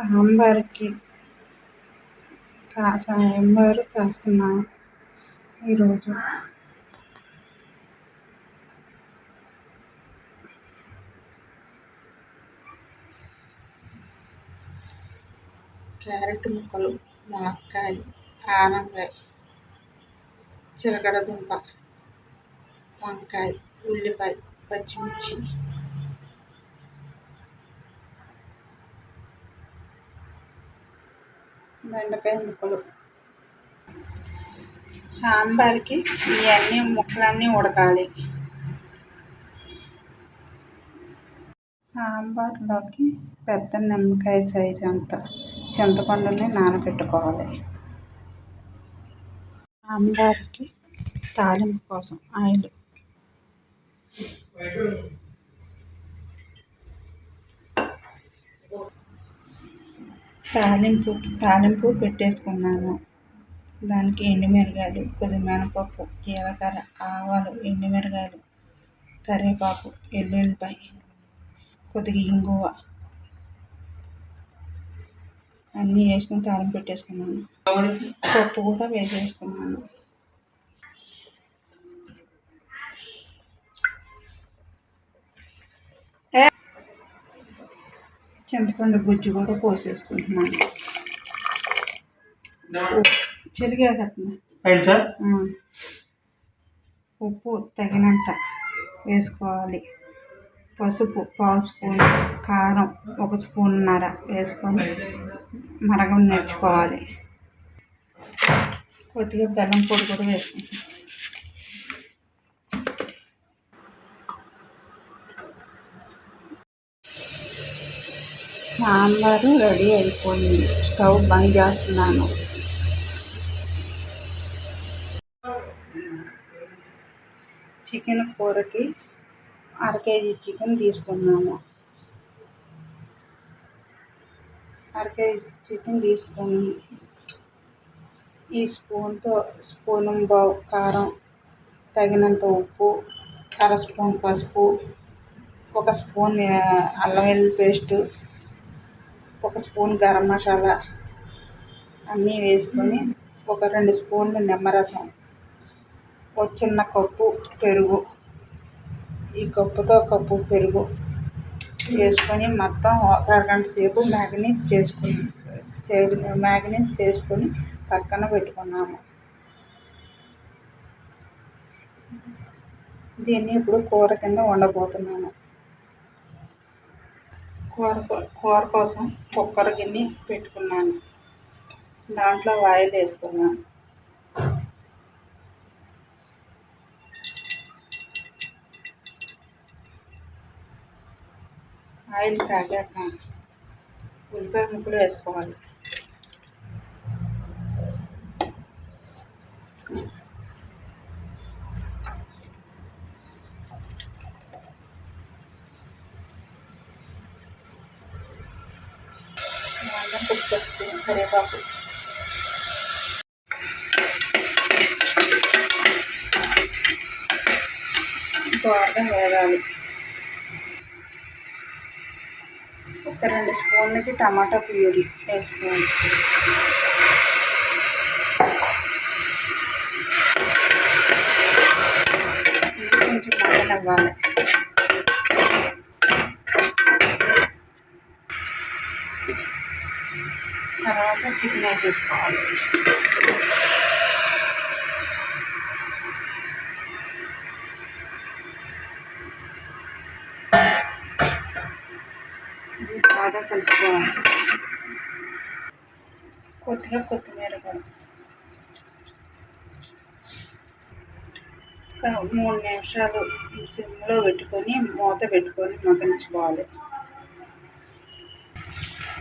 సాంబార్కి సాంబారు కాస్తున్నా ఈరోజు. క్యారెట్ ముక్కలు మునక్కాయ ఆనకాయ చిలకడ దుంప వంకాయ ఉల్లిపాయ పచ్చిమిర్చి బెండకాయ ముక్కలు. సాంబార్కి ఇవన్నీ ముక్కలన్నీ ఉడకాలి. సాంబార్లోకి పెద్ద నిమ్మకాయ సైజ్ అంత చింతపండుని నానబెట్టుకోవాలి. సాంబార్కి తాలింపు కోసం ఆయిల్. తాలింపు తాలింపు పెట్టేసుకున్నాను. దానికి ఎండుమిరగాయలు కొద్దిగా మినపప్పు జీలకర్ర ఆవాలు ఎండుమిరగాయలు కరివేపాకు ఎల్లుల్లిపాయ కొద్దిగా ఇంగువ అన్నీ వేసుకొని తాలింపు పెట్టేసుకున్నాను. పప్పు కూడా వేసేసుకున్నాను. చింతపండు గుజ్జు కూడా పోసేసుకుంటున్నాను చెరిగా కట్టిన ఉప్పు తగినంత వేసుకోవాలి. పసుపు పావు స్పూన్ కారం ఒక స్పూన్నర వేసుకొని మరగం నేర్చుకోవాలి. కొద్దిగా బెల్లం పొడి కూడా వేసుకుంటాం సాంబారు రెడీ అయిపోయింది. స్టవ్ బంద్ చేస్తున్నాను. చికెన్ కూరకి అర కేజీ చికెన్ తీసుకున్నాము. అర కేజీ చికెన్ తీసుకొని ఈ స్పూన్తో స్పూన్ బావు కారం తగినంత ఉప్పు అర స్పూన్ పసుపు ఒక స్పూన్ అల్లం వెల్లుల్లి పేస్టు ఒక స్పూన్ గరం మసాలా అన్నీ వేసుకొని ఒక రెండు స్పూన్లు నిమ్మరసం ఒక చిన్న కప్పు పెరుగు. ఈ కప్పుతో కప్పు పెరుగు వేసుకొని మొత్తం ఒక అరగంట సేపు మ్యాగ్నేట్ చేసుకుని మ్యాగ్నేట్ చేసుకొని పక్కన పెట్టుకున్నాము. దీన్ని ఇప్పుడు కూర కింద వండబోతున్నాను. కూర కూర కోసం కుక్కర్ గిన్నె పెట్టుకున్నాను. దాంట్లో ఆయిల్ వేసుకున్నాను. ఆయిల్ తాగాక ఉల్లిపాయ ముక్కలు వేసుకోవాలి. అల్లం కరివేపాకు వేగాలి ఒక రెండు స్పూన్లకి టమాటా ప్యూరీ. వేసుకోవాలి కొంచెం మటన్ అవ్వాలి. తర్వాత చికెన్ వేసేసుకోవాలి బాగా కలుపుకోవాలి. కొద్దిగా కొత్తిమీర కూడా. మూడు నిమిషాలు సిమ్లో పెట్టుకొని మూత పెట్టుకొని మగ్గించుకోవాలి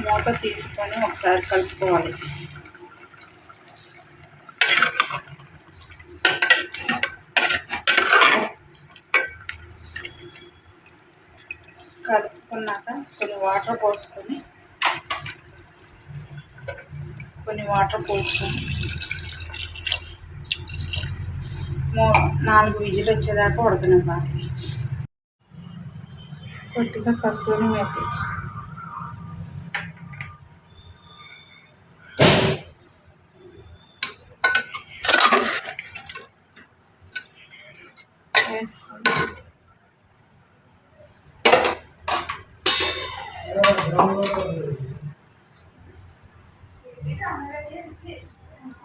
మూత తీసుకొని ఒకసారి కలుపుకోవాలి. కలుపుకున్నాక కొన్ని వాటర్ పోసుకొని కొన్ని వాటర్ పోసుకొని మూ నాలుగు విజులు వచ్చేదాకా ఉడకనివ్వాలి. కొద్దిగా కస్తూరి మెత్తి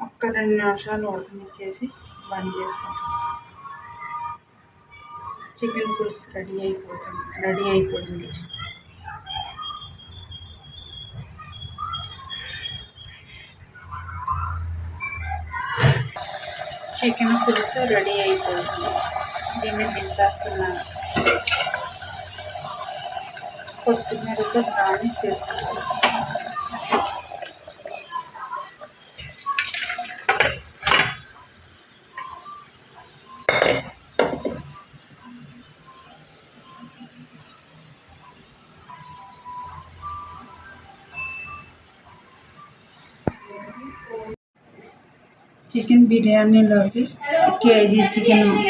ఒక్క రెండు నిమిషాలు ఓపెన్ ఇచ్చేసి బంద్ చేసుకుంటాం. చికెన్ పులుసు రెడీ అయిపోతుంది రెడీ అయిపోయింది. చికెన్ పులుసు రెడీ అయిపోయింది దీన్ని దింపేస్తున్నాను. కొత్తిమీరతో గార్నిష్ చేసుకుంటాను. చికెన్ బిర్యానీలోకి కేజీ చికెన్కి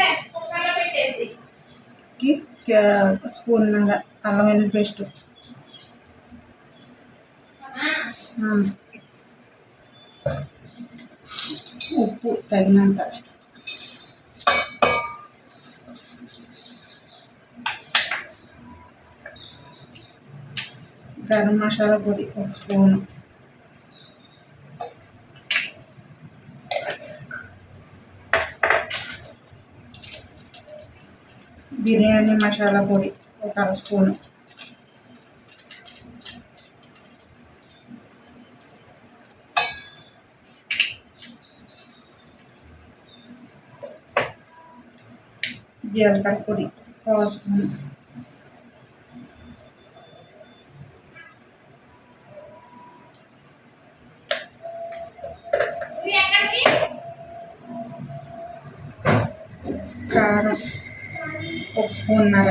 స్పూన్ అల్లం వెల్లుల్లి పేస్ట్. ఉప్పు తగినంత. గరం మసాలా పొడి ఒక స్పూను బిర్యానీ మసాలా పొడి ఒక అర స్పూను జీలకర్ర పొడి పావు స్పూన్ ఒక స్పూన్నర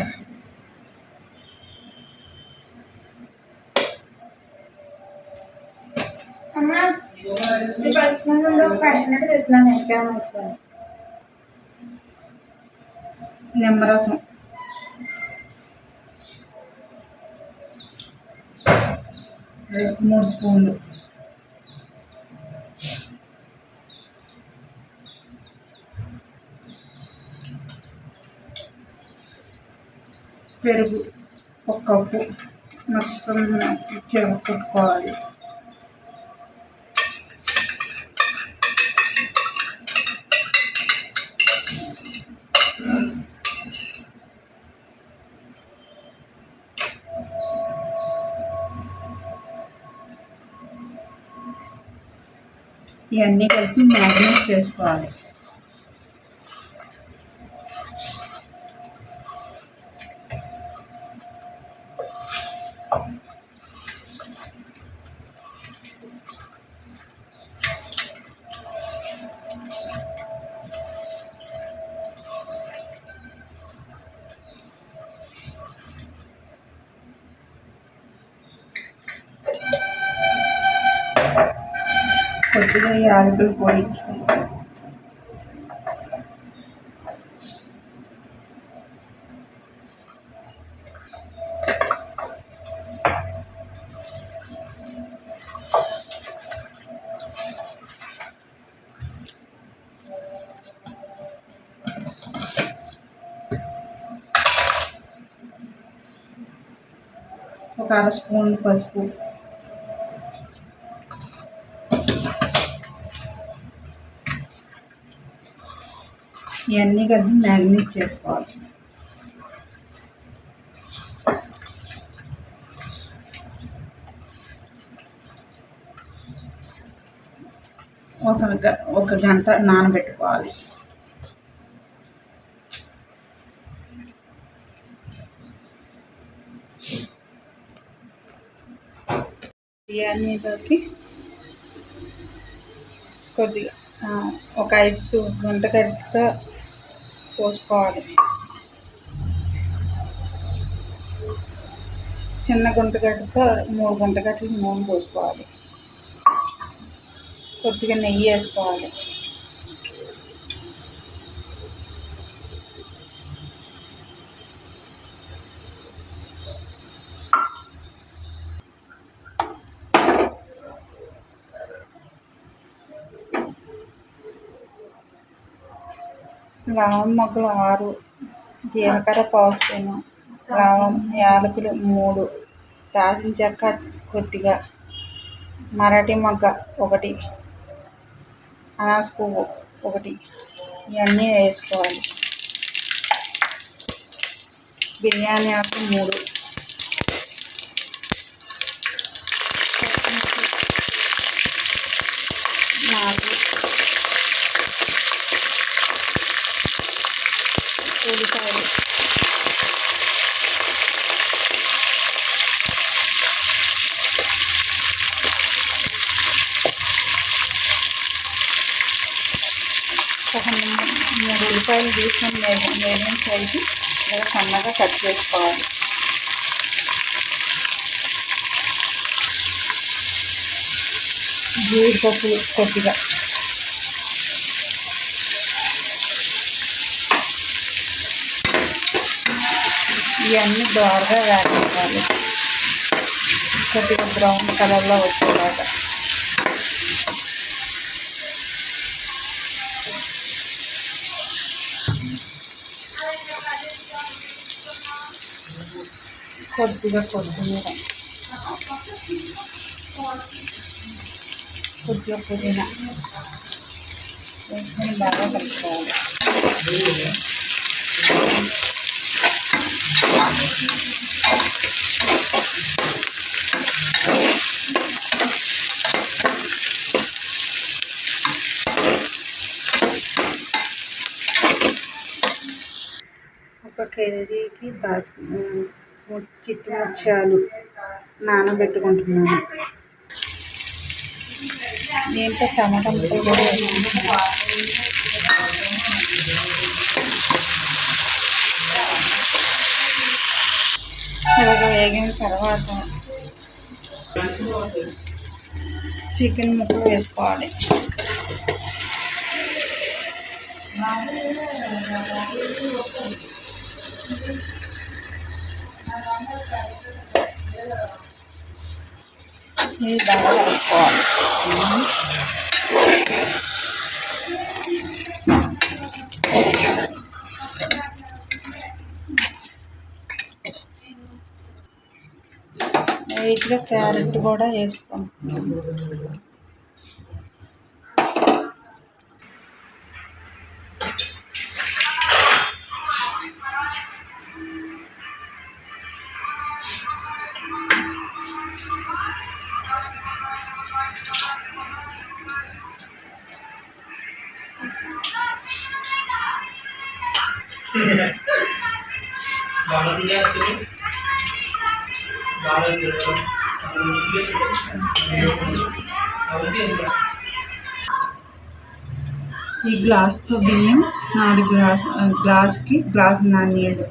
నిమ్మరసం మూడు స్పూన్లు. పెరుగు ఒక కప్పు. మొత్తం చెరుపుకోవాలి ఇవన్నీ కలిపి మ్యారినేట్ చేసుకోవాలి. కొద్దిగా యాలకుల పొడి ఒక అర స్పూన్ పసుపు ఇవన్నీ కలిపి మ్యాగ్నేట్ చేసుకోవాలి. ఒక ఒక గంట నానబెట్టుకోవాలి. బిర్యానీలోకి కొద్దిగా ఒక ఐదు గంట గంట పోసుకోవాలి. చిన్న గుంటగడ్డతో మూడు గుంటగడ్డలు నూనె పోసుకోవాలి. కొద్దిగా నెయ్యి వేసుకోవాలి. లవం మొగ్గలు ఆరు జీలకర్ర పావు లవం యాలకులు మూడు దాల్చిన చెక్క కొద్దిగా మరాఠీ మొగ్గ ఒకటి అనాస పువ్వు ఒకటి ఇవన్నీ వేసుకోవాలి. బిర్యానీ ఆకు మూడు నాలుగు ఉల్లిపాయలు ఒక మూడు ఉల్లిపాయలు తీసుకొని మీడియం సైజు ఇలా సన్నగా కట్ చేసుకోవాలి. జీడిపప్పు కొద్దిగా. ఇవన్నీ దోరగా వేసుకోవాలి కొద్దిగా బ్రౌన్ కలర్లో వచ్చేలాగా. คนทีละคนคนนี้แหละคนเดียวคนนี้นะไม่ได้แล้วกันพอก็เคยได้ที่บาส చిట్టి ముత్యాలు నానబెట్టుకుంటున్నాను దీంట్లో టమాటా ముక్కలు కూడా వేసుకుంటున్నాను వేగిన తర్వాత చికెన్ ముక్కలు వేసుకోవాలి Thank you. ఇది బాగా కలుపుకోవాలి క్యారెట్ కూడా వేసుకోండి గ్లాస్తో బియ్యం నాలుగు గ్లాస్ గ్లాస్కి గ్లాస్ నీళ్ళు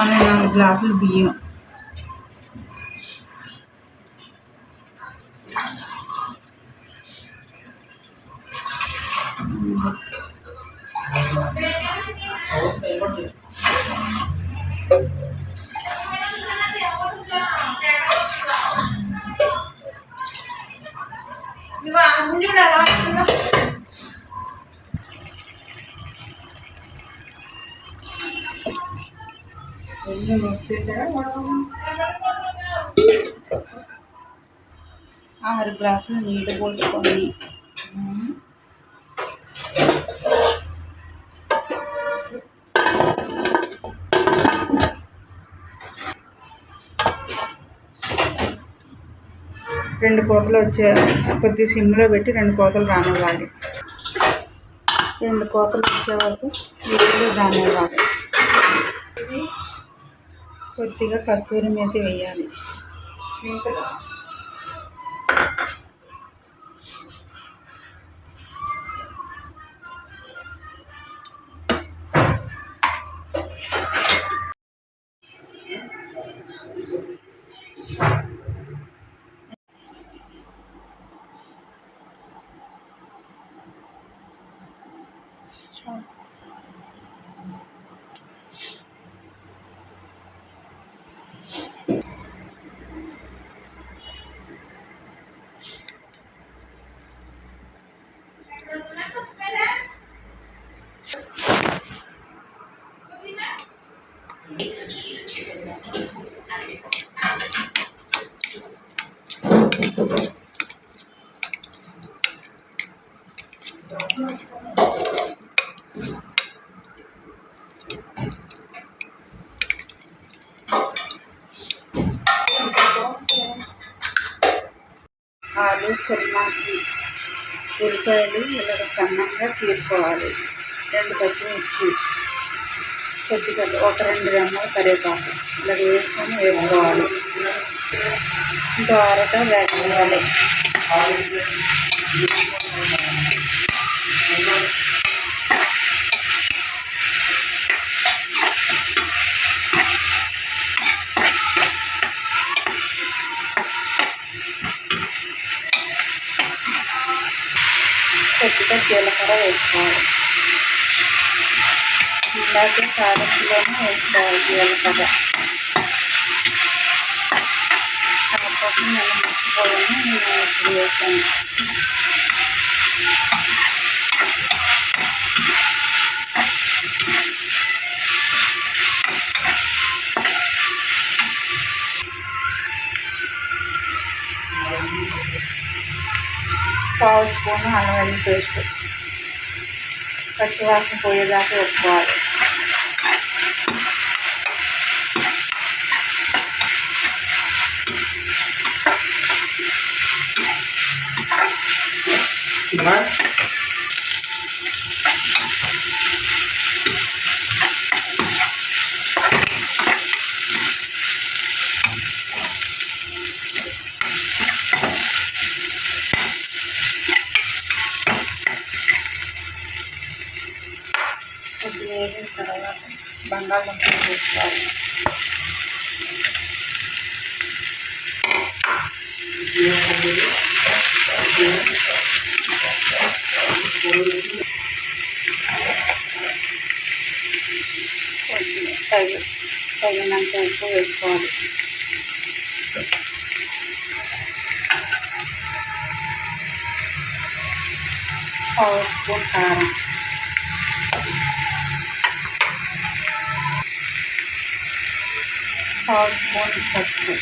అవి నాలుగు గ్లాసులు బియ్యం ఆరు గ్లాసులు నీళ్ళు పోసుకొని. రెండు కోతలు వచ్చే కొద్ది సిమ్లో పెట్టి రెండు కోతలు రానివ్వాలి. రెండు కోతలు వచ్చే వరకు నీళ్ళు రానివ్వాలి. కొద్దిగా కస్తూరి మేతి వేయాలి ఆలు కుర్మాకి ఉల్లిపాయలు ఇలా సన్నంగా తీసుకోవాలి రెండు పచ్చిమిర్చి కొద్దిగా ఒక రెండు గ్రాముల కరివేపాకు. ఇలా వేసుకొని వేసుకోవాలి. దోరగా వేసుకోవాలి కొద్దిగా జీలకర్ర వేసుకోవాలి. ఇందాకే కారంలోనే వేసుకోవాలి జీలకర్ర. కాకపోతే నేను మర్చిపోయాను నేను ఇప్పుడు వేసాను. పావు స్పూన్ అల్లం వెల్లుల్లి పేస్ట్. పచ్చివాసన పోయేదాకా వేసుకోవాలి కొద్దిగా వేగిన తర్వాత బంగాళదుంపలు వేసుకోవాలి కొద్దిగా తగి తగినంత ఉప్పు వేసుకోవాలి. పావు స్పూన్ కారం. పావు స్పూన్ పసుపు.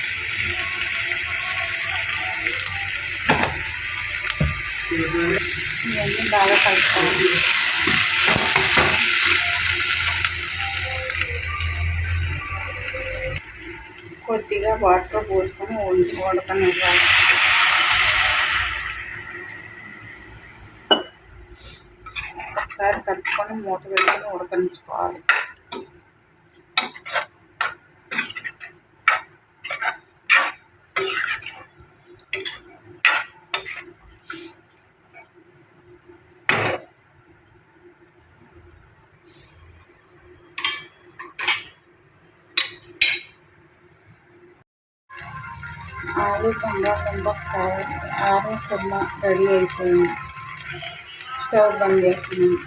ఇవన్నీ బాగా కలుపుకోవాలి. కొద్దిగా వాటర్ పోసుకొని ఉడకనివ్వాలి ఒకసారి కలుపుకొని మూత పెట్టుకొని ఉడకనించుకోవాలి రెడీ అయిపోయింది స్టవ్ బంద్ చేస్తున్నాను.